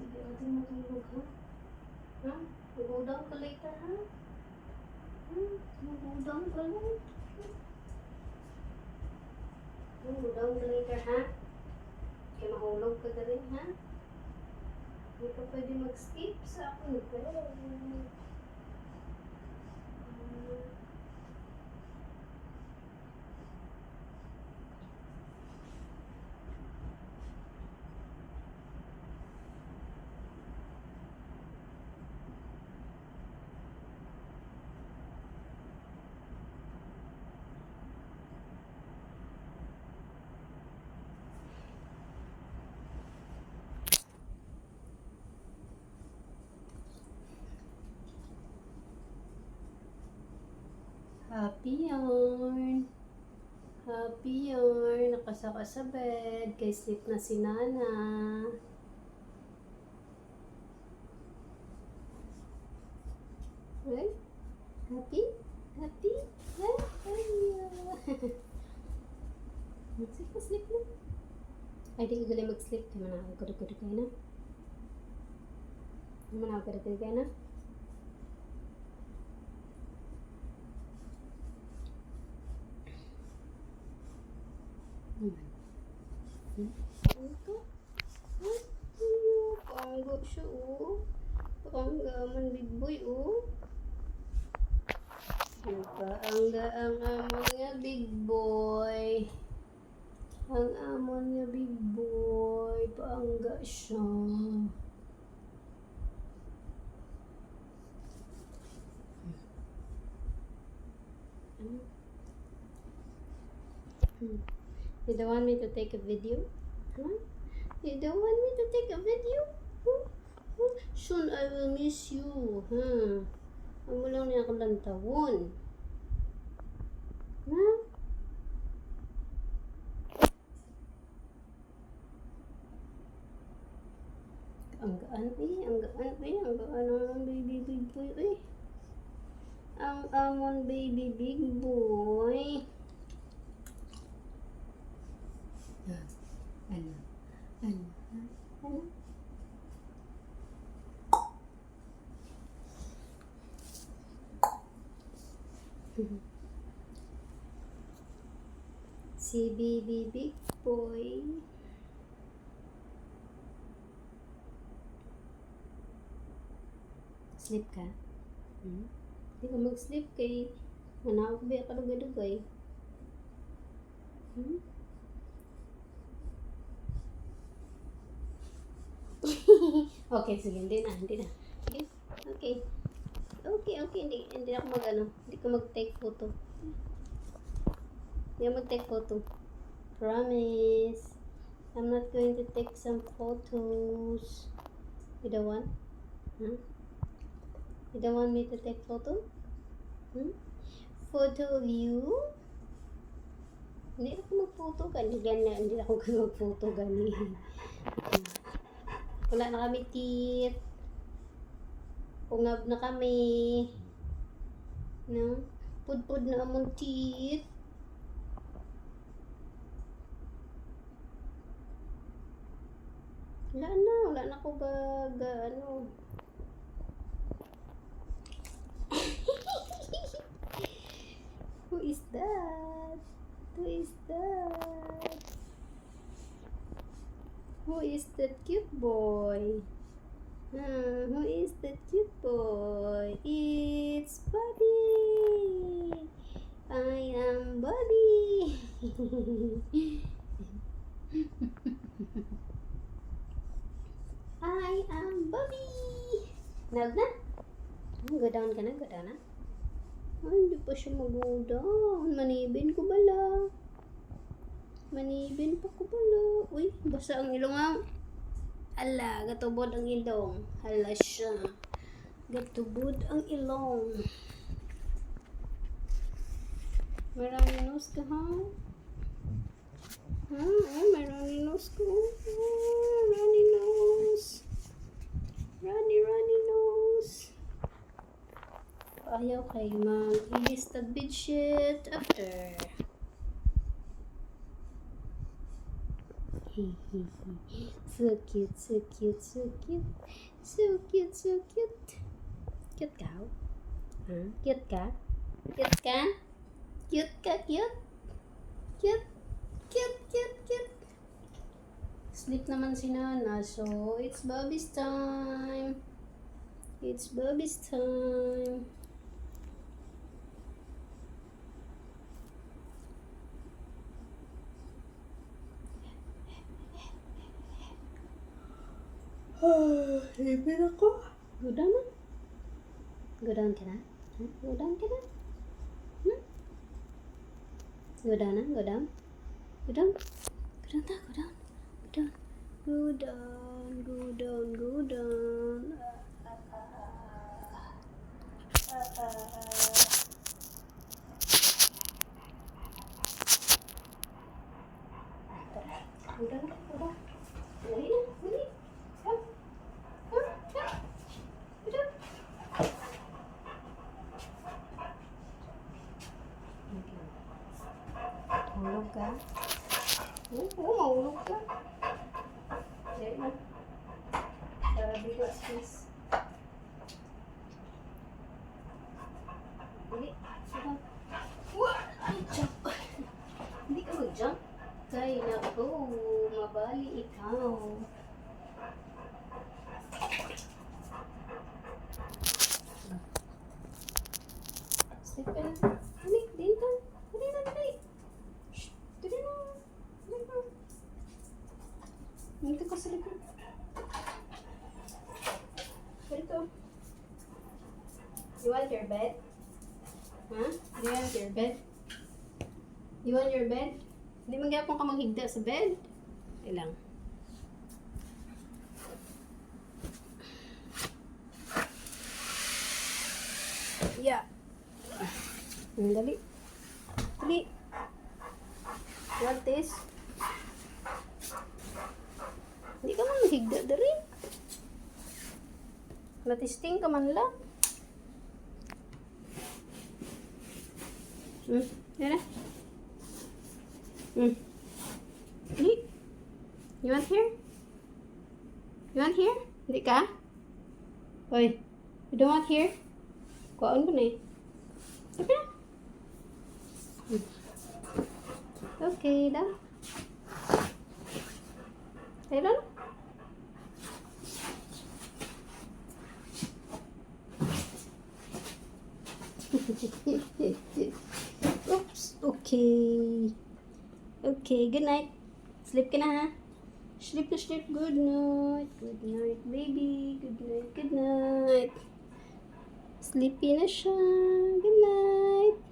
Natin matulog, ha? Ha? Mag-udang ka later, ha? Hmm? Mag-udang ka later. Mag-udang ka later, ha? Kaya mahulog ka na rin, ha? Hindi ka pwede mag-skip sa akin, pero... Hmm. Happy yarn. Happy yarn. Nakasaka sa bed. Kay sleep na si Nana. Right? Happy? Happy? Ay, Mag-sleep na, sleep na. Ay, di ko galing mag-sleep. Di man ako kayo na. Di man ako kayo na. Ito. Iyo, paanggo siya, oh. Paangga man, big boy, oh. Paangga ang amon niya, big boy. Ang amon niya, big boy. Paangga siya. Ano? Hmm. You don't want me to take a video? Huh? You don't want me to take a video? Huh? Huh? Soon I will miss you. Huh? Ang mo lang niya ako lang tawon. Huh? Ang gaan eh, ang gaan eh, ang gaan ng baby big boy eh. Ang amon baby big boy. Ano? Ano? Ano? Si Baby Big Boy. Sleep ka? Hmm? Hindi ka mag-sleep kay manawag ba ka dugay-dugay. Hmm? okay, sige, hindi na, hindi na. Okay, okay. Okay, okay, hindi, hindi ako mag, ano, hindi ko mag-take photo. Hindi ako mag-take photo. Promise. I'm not going to take some photos. You don't want? Huh? You don't want me to take photo? Hmm? Photo of you? Hindi ako mag-photo gani. Gani, hindi ako mag-photo gani. Wala na kami tit. Ungab na kami. No? Pudpud na among tit. Wala na. Wala na ko ba ga, ano. Who is that? Who is that? Who is that cute boy? Hmm, who is that cute boy? It's Bobby. I am Bobby. I am Bobby. Nag na? Go down ka na, go down na. Ay, hindi pa siya mag-go down. Manibin ko bala. Manibin pa ko pala. Uy, basa ang ilong ah. Ala, gatubod ang ilong. Hala siya. Gatubod ang ilong. Maraming nose ka ha? Ha? Ay, maraming nose ko. Ah, runny nose. Runny, runny nose. Ayaw kay mag-ilis na bedsheet after. So cute, so cute, so cute. So cute, so cute. Cute ka? oh? Ha? Cute ka? Cute ka? Cute ka, cute? Cute? Cute, cute, cute. Sleep naman si Nana, so it's Bobby's time. It's Bobby's time. Ipin ako. Go down na. Go down ka na? Ha? Go down ka na? Hmm? Go down na? Go down? Go down? Go down na? Go down? Go down? Go down, go down, go down. Ah, ah, ah. Go down na, go down. Dali na, dali. Come. Come, come. Go down. Mahulog ka? Oo, mahulog ka. Dali na. Para bigla space. Dali. Sige. Wah! Ay, jump. Hindi ka mag-jump. Kay nako, mabali ikaw. Sleep ka na. Dali, dito. Dali na, dali. Shh, dali na. Dali na. Dito ka sa likod. Dito. You want your bed? Huh? Do you want your bed? You want your bed? Hindi magyapon ka maghigda sa bed. Ilang. Yeah. Ang dali. Dali. Want this? Hindi ka man maghigda dali. Matisting ka man lang. Hmm. Yan na. Hmm. Dali. You want here? You want here? Hindi ka? Hoy. You don't want here? Kuhaan ko na eh. Okay dah. Tayo na. Oops. Okay. Okay, good night. Sleep ka na ha. Sleep na sleep. Good night. Good night, baby. Good night, good night. Sleepy na siya. Good night.